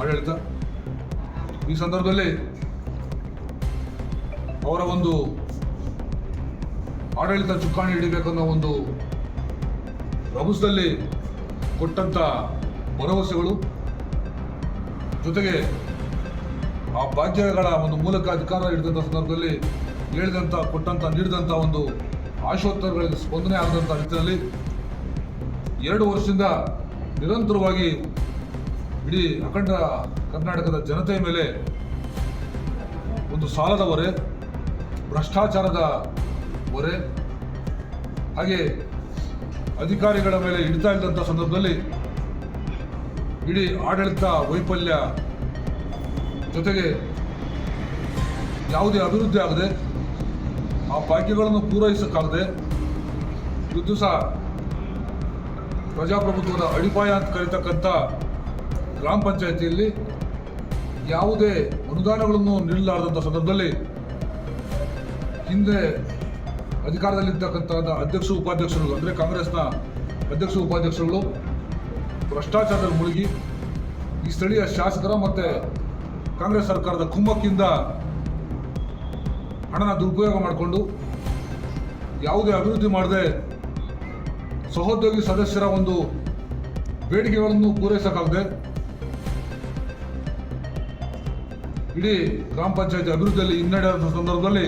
ಆಡಳಿತ. ಈ ಸಂದರ್ಭದಲ್ಲಿ ಅವರ ಒಂದು ಆಡಳಿತ ಚುಕ್ಕಾಣಿ ಹಿಡಿಬೇಕನ್ನೋ ಒಂದು ರಭಸದಲ್ಲಿ ಕೊಟ್ಟಂತ ಭರವಸೆಗಳು, ಜೊತೆಗೆ ಆ ಭಾಗ್ಯಗಳ ಒಂದು ಮೂಲಕ ಅಧಿಕಾರ ಹಿಡಿದಂಥ ಸಂದರ್ಭದಲ್ಲಿ ಹೇಳಿದಂಥ ಕೊಟ್ಟಂತ ನೀಡಿದಂಥ ಒಂದು ಆಶೋತ್ತರಗಳಿಗೆ ಸ್ಪಂದನೆ ಆಗದಂಥ ನಿಟ್ಟಿನಲ್ಲಿ ಎರಡು ವರ್ಷದಿಂದ ನಿರಂತರವಾಗಿ ಇಡೀ ಅಖಂಡ ಕರ್ನಾಟಕದ ಜನತೆ ಮೇಲೆ ಒಂದು ಸಾಲದ ಹೊರೆ, ಭ್ರಷ್ಟಾಚಾರದ ಹೊರೆ, ಹಾಗೆ ಅಧಿಕಾರಿಗಳ ಮೇಲೆ ಹಿಡಿತಾ ಇದ್ದಂಥ ಸಂದರ್ಭದಲ್ಲಿ ಇಡೀ ಆಡಳಿತ ವೈಫಲ್ಯ ಜೊತೆಗೆ ಯಾವುದೇ ಅಭಿವೃದ್ಧಿ ಆಗದೆ, ಆ ಭಾಗ್ಯಗಳನ್ನು ಪೂರೈಸೋಕ್ಕಾಗದೆ, ಇದು ಸಹ ಪ್ರಜಾಪ್ರಭುತ್ವದ ಅಡಿಪಾಯ ಅಂತ ಕರೀತಕ್ಕಂಥ ಗ್ರಾಮ ಪಂಚಾಯತಿಯಲ್ಲಿ ಯಾವುದೇ ಅನುದಾನಗಳನ್ನು ನೀಡಲಾರದಂಥ ಸಂದರ್ಭದಲ್ಲಿ ಹಿಂದೆ ಅಧಿಕಾರದಲ್ಲಿರ್ತಕ್ಕಂಥ ಅಧ್ಯಕ್ಷ ಉಪಾಧ್ಯಕ್ಷರು ಅಂದರೆ ಕಾಂಗ್ರೆಸ್ನ ಅಧ್ಯಕ್ಷ ಉಪಾಧ್ಯಕ್ಷರುಗಳು ಭ್ರಷ್ಟಾಚಾರದಲ್ಲಿ ಮುಳುಗಿ ಈ ಸ್ಥಳೀಯ ಶಾಸಕರ ಮತ್ತು ಕಾಂಗ್ರೆಸ್ ಸರ್ಕಾರದ ಕುಮ್ಮಕ್ಕಿಂದ ಹಣನ ದುರುಪಯೋಗ ಮಾಡಿಕೊಂಡು ಯಾವುದೇ ಅಭಿವೃದ್ಧಿ ಮಾಡದೆ ಸಹೋದ್ಯೋಗಿ ಸದಸ್ಯರ ಒಂದು ಬೇಡಿಕೆಗಳನ್ನು ಪೂರೈಸಕ್ಕಾಗದೆ ಇಡೀ ಗ್ರಾಮ ಪಂಚಾಯತಿ ಅಭಿವೃದ್ಧಿಯಲ್ಲಿ ಹಿನ್ನಡೆ ಸಂದರ್ಭದಲ್ಲಿ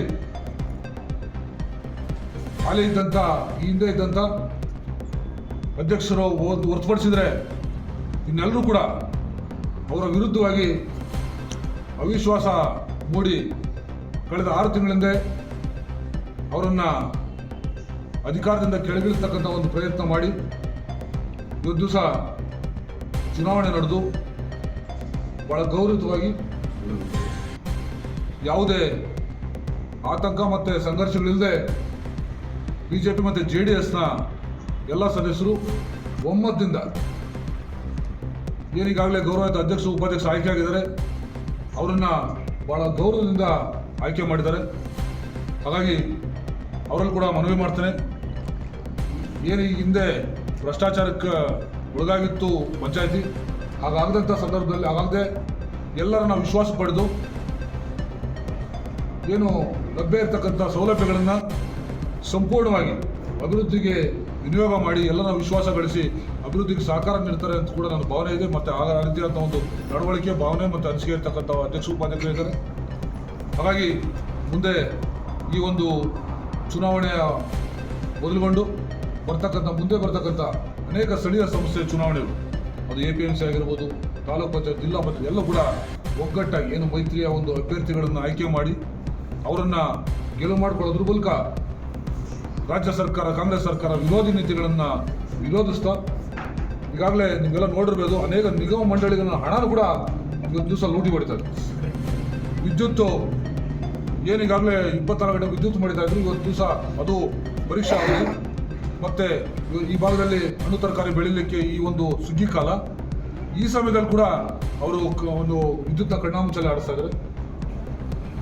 ಹಾಲಿ ಇದ್ದಂಥ ಈ ಹಿಂದೆ ಇದ್ದಂಥ ಅಧ್ಯಕ್ಷರು ಹೊರತುಪಡಿಸಿದರೆ ಇನ್ನೆಲ್ಲರೂ ಕೂಡ ಅವರ ವಿರುದ್ಧವಾಗಿ ಅವಿಶ್ವಾಸ ಮೂಡಿ ಕಳೆದ ಆರು ತಿಂಗಳಿಂದ ಅವರನ್ನು ಅಧಿಕಾರದಿಂದ ಕೆಳಗಿಳಿಸ್ತಕ್ಕಂಥ ಒಂದು ಪ್ರಯತ್ನ ಮಾಡಿ ಇವತ್ತು ದಿವಸ ಚುನಾವಣೆ ನಡೆದು ಬಹಳ ಗೌರವಯುತವಾಗಿ ಯಾವುದೇ ಆತಂಕ ಮತ್ತು ಸಂಘರ್ಷಗಳಿಲ್ಲದೆ ಬಿ ಜೆ ಪಿ ಮತ್ತು ಜೆ ಡಿ ಎಸ್ನ ಎಲ್ಲ ಸದಸ್ಯರು ಒಮ್ಮತದಿಂದ ಏನೀಗಾಗಲೇ ಗೌರವಿತ ಅಧ್ಯಕ್ಷ ಉಪಾಧ್ಯಕ್ಷ ಆಯ್ಕೆ ಆಗಿದ್ದಾರೆ. ಅವರನ್ನು ಭಾಳ ಗೌರವದಿಂದ ಆಯ್ಕೆ ಮಾಡಿದ್ದಾರೆ. ಹಾಗಾಗಿ ಅವರಲ್ಲಿ ಕೂಡ ಮನವಿ ಮಾಡ್ತೇನೆ. ಏನು ಈ ಹಿಂದೆ ಭ್ರಷ್ಟಾಚಾರಕ್ಕೆ ಒಳಗಾಗಿತ್ತು ಪಂಚಾಯಿತಿ ಹಾಗಾಗದಂಥ ಸಂದರ್ಭದಲ್ಲಿ, ಹಾಗಾಗದೆ ಎಲ್ಲರನ್ನ ವಿಶ್ವಾಸ ಪಡೆದು ಏನು ಲಭ್ಯ ಇರತಕ್ಕಂಥ ಸೌಲಭ್ಯಗಳನ್ನು ಸಂಪೂರ್ಣವಾಗಿ ಅಭಿವೃದ್ಧಿಗೆ ವಿನಿಯೋಗ ಮಾಡಿ ಎಲ್ಲರ ವಿಶ್ವಾಸ ಗಳಿಸಿ ಅಭಿವೃದ್ಧಿಗೆ ಸಹಕಾರ ನೀಡ್ತಾರೆ ಅಂತ ಕೂಡ ನನ್ನ ಭಾವನೆ ಇದೆ. ಮತ್ತು ಆ ರೀತಿಯಾದಂಥ ಒಂದು ನಡವಳಿಕೆ, ಭಾವನೆ ಮತ್ತು ಅನಿಸಿಕೆ ಇರ್ತಕ್ಕಂಥ ಅಧ್ಯಕ್ಷ, ಉಪಾಧ್ಯಕ್ಷರು ಇದ್ದಾರೆ. ಹಾಗಾಗಿ ಮುಂದೆ ಈ ಒಂದು ಚುನಾವಣೆಯ ಮೊದಲುಗೊಂಡು ಬರ್ತಕ್ಕಂಥ, ಮುಂದೆ ಬರ್ತಕ್ಕಂಥ ಅನೇಕ ಸ್ಥಳೀಯ ಸಂಸ್ಥೆ ಚುನಾವಣೆಗಳು, ಅದು ಎ ಪಿ ಎಂ ಸಿ ಆಗಿರ್ಬೋದು ತಾಲೂಕು ಪಂಚಾಯತ್, ಜಿಲ್ಲಾ ಪಂಚಾಯತ್ ಎಲ್ಲ ಕೂಡ ಒಗ್ಗಟ್ಟಾಗಿ ಏನು ಮೈತ್ರಿಯ ಒಂದು ಅಭ್ಯರ್ಥಿಗಳನ್ನು ಆಯ್ಕೆ ಮಾಡಿ ಅವರನ್ನು ಗೆಲುವು ಮಾಡಿಕೊಳ್ಳೋದ್ರ ಮೂಲಕ ರಾಜ್ಯ ಸರ್ಕಾರ, ಕಾಂಗ್ರೆಸ್ ಸರ್ಕಾರ ವಿರೋಧಿ ನೀತಿಗಳನ್ನು ವಿರೋಧಿಸ್ತಾ, ಈಗಾಗಲೇ ನೀವೆಲ್ಲ ನೋಡಿರ್ಬೋದು ಅನೇಕ ನಿಗಮ ಮಂಡಳಿಗಳ ಹಣನೂ ಕೂಡ ಇವತ್ತು ದಿವಸ ಲೂಟಿ ಹೊಡಿತಾರೆ ವಿದ್ಯುತ್ತು ಏನೀಗಾಗಲೇ ಇಪ್ಪತ್ತಾರು ಗಂಟೆ ವಿದ್ಯುತ್ ಮಾಡಿತಾ ಇವತ್ತು ದಿವಸ ಅದು ಪರೀಕ್ಷೆ ಆಗಿದೆ. ಮತ್ತೆ ಈ ಭಾಗದಲ್ಲಿ ಹಣ್ಣು ತರಕಾರಿ ಬೆಳೀಲಿಕ್ಕೆ ಈ ಒಂದು ಸುಗ್ಗಿ ಕಾಲ. ಈ ಸಮಯದಲ್ಲಿ ಕೂಡ ಅವರು ಒಂದು ವಿದ್ಯುತ್ನ ಕಣ್ಣಾಮುಚ್ಚಲೆ ಆಡಿಸ್ತಾ ಇದ್ದಾರೆ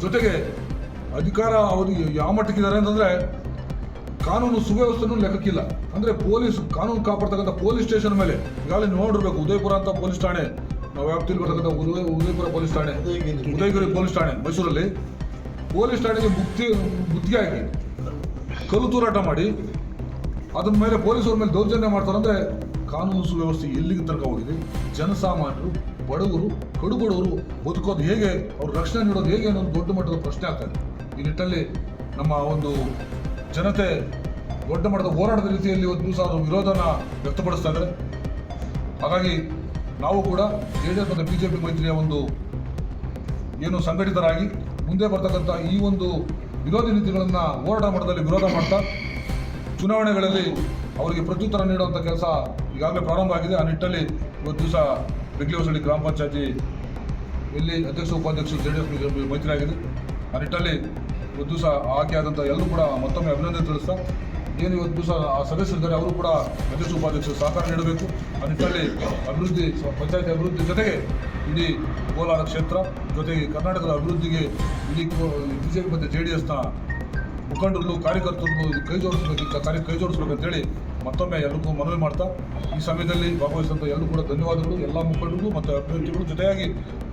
ಜೊತೆಗೆ ಅಧಿಕಾರ ಅವರು ಯಾವ ಮಟ್ಟಕ್ಕಿದ್ದಾರೆ ಅಂತಂದ್ರೆ ಕಾನೂನು ಸುವ್ಯವಸ್ಥೆನೂ ಲೆಕ್ಕಕ್ಕಿಲ್ಲ ಅಂದ್ರೆ ಪೊಲೀಸ್ ಕಾನೂನು ಕಾಪಾಡ್ತಕ್ಕಂಥ ಪೊಲೀಸ್ ಸ್ಟೇಷನ್ ಮೇಲೆ ಈಗಾಗಲೇ ನೋಡಿರ್ಬೇಕು ಉದಯಪುರ ಅಂತ ಪೊಲೀಸ್ ಠಾಣೆ ನಾವು ವ್ಯಾಪ್ತಿಯಲ್ಲಿ ಬರ್ತಕ್ಕಂಥ ಉದಯ ಉದಯಪುರ ಪೊಲೀಸ್ ಠಾಣೆ ಉದಯಗಿರಿ. ಪೊಲೀಸ್ ಠಾಣೆ ಮೈಸೂರಲ್ಲಿ ಪೊಲೀಸ್ ಠಾಣೆಗೆ ಮುಕ್ತಿ ಮುತ್ತಿಗೆ ಹಾಕಿ ಕಲ್ಲು ತೂರಾಟ ಮಾಡಿ ಅದ್ರ ಮೇಲೆ ಪೊಲೀಸರ ಮೇಲೆ ದೌರ್ಜನ್ಯ ಮಾಡ್ತಾರಂದ್ರೆ ಕಾನೂನು ಸುವ್ಯವಸ್ಥೆ ಎಲ್ಲಿಗೆ ತರ್ಕ ಹೋಗಿದೆ? ಜನಸಾಮಾನ್ಯರು, ಬಡವರು, ಕಡುಬಡವರು ಬದುಕೋದು ಹೇಗೆ? ಅವ್ರ ರಕ್ಷಣೆ ನೀಡೋದು ಹೇಗೆ ಅನ್ನೋದು ದೊಡ್ಡ ಮಟ್ಟದ ಪ್ರಶ್ನೆ ಆಗ್ತದೆ ಈ ನಿಟ್ಟಲ್ಲಿ ನಮ್ಮ ಒಂದು ಜನತೆ ದೊಡ್ಡ ಮಟ್ಟದ ಹೋರಾಟದ ರೀತಿಯಲ್ಲಿ ಒಂದು ದಿವಸ ಅದು ವಿರೋಧನ ವ್ಯಕ್ತಪಡಿಸ್ತಾ ಇದ್ದಾರೆ. ಹಾಗಾಗಿ ನಾವು ಕೂಡ ಜೆ ಡಿ ಎಸ್ ಮತ್ತು ಬಿ ಜೆ ಪಿ ಮೈತ್ರಿಯ ಒಂದು ಏನು ಸಂಘಟಿತರಾಗಿ ಮುಂದೆ ಬರ್ತಕ್ಕಂಥ ಈ ಒಂದು ವಿರೋಧಿ ನೀತಿಗಳನ್ನು ಹೋರಾಟ ಮಟ್ಟದಲ್ಲಿ ವಿರೋಧ ಮಾಡ್ತಾ, ಚುನಾವಣೆಗಳಲ್ಲಿ ಅವರಿಗೆ ಪ್ರತ್ಯುತ್ತರ ನೀಡುವಂಥ ಕೆಲಸ ಈಗಾಗಲೇ ಪ್ರಾರಂಭ ಆಗಿದೆ. ಆ ನಿಟ್ಟಲ್ಲಿ ಇವತ್ತು ದಿವಸ ಬೆಂಗಳೂರು ಗ್ರಾಮ ಪಂಚಾಯತಿ ಇಲ್ಲಿ ಅಧ್ಯಕ್ಷ, ಉಪಾಧ್ಯಕ್ಷ ಜೆ ಡಿ ಎಸ್ ಮೈತ್ರಿ ಆಗಿದೆ ಆ ನಿಟ್ಟಲ್ಲಿ ಇವತ್ತು ದಿವಸ ಆಯ್ಕೆ ಆದಂಥ ಎಲ್ಲರೂ ಕೂಡ ಮತ್ತೊಮ್ಮೆ ಅಭಿನಂದನೆ ತಿಳಿಸ್ತಾ, ಏನು ಇವತ್ತು ದಿವಸ ಆ ಸದಸ್ಯರಿದ್ದಾರೆ ಅವರು ಕೂಡ ಅಧ್ಯಕ್ಷ ಉಪಾಧ್ಯಕ್ಷರು ಸಹಕಾರ ನೀಡಬೇಕು. ಆ ನಿಟ್ಟಲ್ಲಿ ಅಭಿವೃದ್ಧಿ, ಪಂಚಾಯತಿ ಅಭಿವೃದ್ಧಿ ಜೊತೆಗೆ ಇಡೀ ಕೋಲಾರ ಕ್ಷೇತ್ರ, ಜೊತೆಗೆ ಕರ್ನಾಟಕದ ಅಭಿವೃದ್ಧಿಗೆ ಇಡೀ ಬಿ ಜೆ ಪಿ ಮತ್ತು ಜೆ ಡಿ ಎಸ್ನ ಮುಖಂಡರು, ಕಾರ್ಯಕರ್ತರು ಕೈ ಜೋಡಿಸ್ಬೇಕು ಕೈ ಜೋಡಿಸ್ಬೇಕು ಅಂತೇಳಿ ಮತ್ತೊಮ್ಮೆ ಎಲ್ಲರಿಗೂ ಮನವಿ ಮಾಡ್ತಾ ಈ ಸಮಯದಲ್ಲಿ ಭಾಗವಹಿಸಿದಂಥ ಎಲ್ಲರೂ ಕೂಡ ಧನ್ಯವಾದಗಳು ಎಲ್ಲ ಮುಖಂಡರಿಗೂ ಮತ್ತು ಅಭ್ಯರ್ಥಿಗಳು ಜೊತೆಯಾಗಿ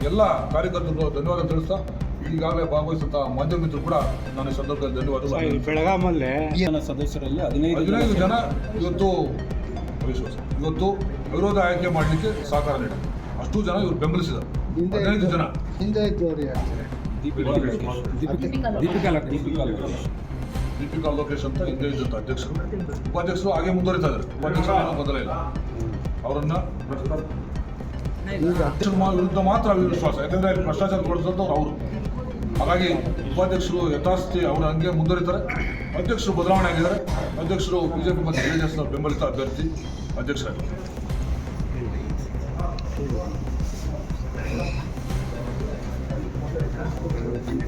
ಎಲ್ಲ ಕಾರ್ಯಕರ್ತರಿಗೂ ಧನ್ಯವಾದ ತಿಳಿಸ್ತಾ ಈಗಾಗಲೇ ಭಾಗವಹಿಸಿದಂಥ ಮಾಧ್ಯಮ ಮಿತ್ರರು ಕೂಡ ನಾನು ಈ ಸಂದರ್ಭದಲ್ಲಿ ಧನ್ಯವಾದಗಳು. ಬೆಳಗಾಮಲ್ಲಿ ಜನ ಸದಸ್ಯರಲ್ಲಿ ಹದಿನೈದು ಹದಿನೈದು ಜನ ಇವತ್ತು ಇವತ್ತು ವಿರೋಧ ಆಯ್ಕೆ ಮಾಡಲಿಕ್ಕೆ ಸಹಕಾರ ನೀಡಿದೆ ಅಷ್ಟು ಜನ ಇವರು ಬೆಂಬಲಿಸಿದರು ಹದಿನೈದು ಜನ. ಹಿಂದೆ ದೀಪಿಕಾ ದೀಪಿಕಾ ದೀಪಿಕಾ ಲೋಕೇಶ್ ಅಂತ ಹಿಂದೆ ಇದ್ದಂಥ ಅಧ್ಯಕ್ಷರು. ಉಪಾಧ್ಯಕ್ಷರು ಹಾಗೆ ಮುಂದುವರಿತಾ ಇದ್ದಾರೆ. ಉಪಾಧ್ಯಕ್ಷರು ಏನೂ ಬದಲೇ ಇಲ್ಲ. ಅವರನ್ನ ಅಧ್ಯಕ್ಷರ ವಿರುದ್ಧ ಮಾತ್ರ ವಿಶ್ವಾಸ. ಯಾಕಂದ್ರೆ ಭ್ರಷ್ಟಾಚಾರ ಕೊಡಿಸಿದಂಥವ್ರು ಅವರು ಹಾಗಾಗಿ ಉಪಾಧ್ಯಕ್ಷರು ಯಥಾಸ್ಥಿ ಅವರು ಹಂಗೆ ಮುಂದುವರಿತಾರೆ. ಅಧ್ಯಕ್ಷರು ಬದಲಾವಣೆ ಆಗಿದ್ದಾರೆ. ಅಧ್ಯಕ್ಷರು ಬಿಜೆಪಿ ಮತ್ತು ಜೆ ಡಿ ಎಸ್ನ ಬೆಂಬಲಿತ ಅಭ್ಯರ್ಥಿ ಅಧ್ಯಕ್ಷರಾಗಿದ್ದಾರೆ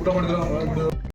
ಊಟ ಮಾಡಿದ್ರ?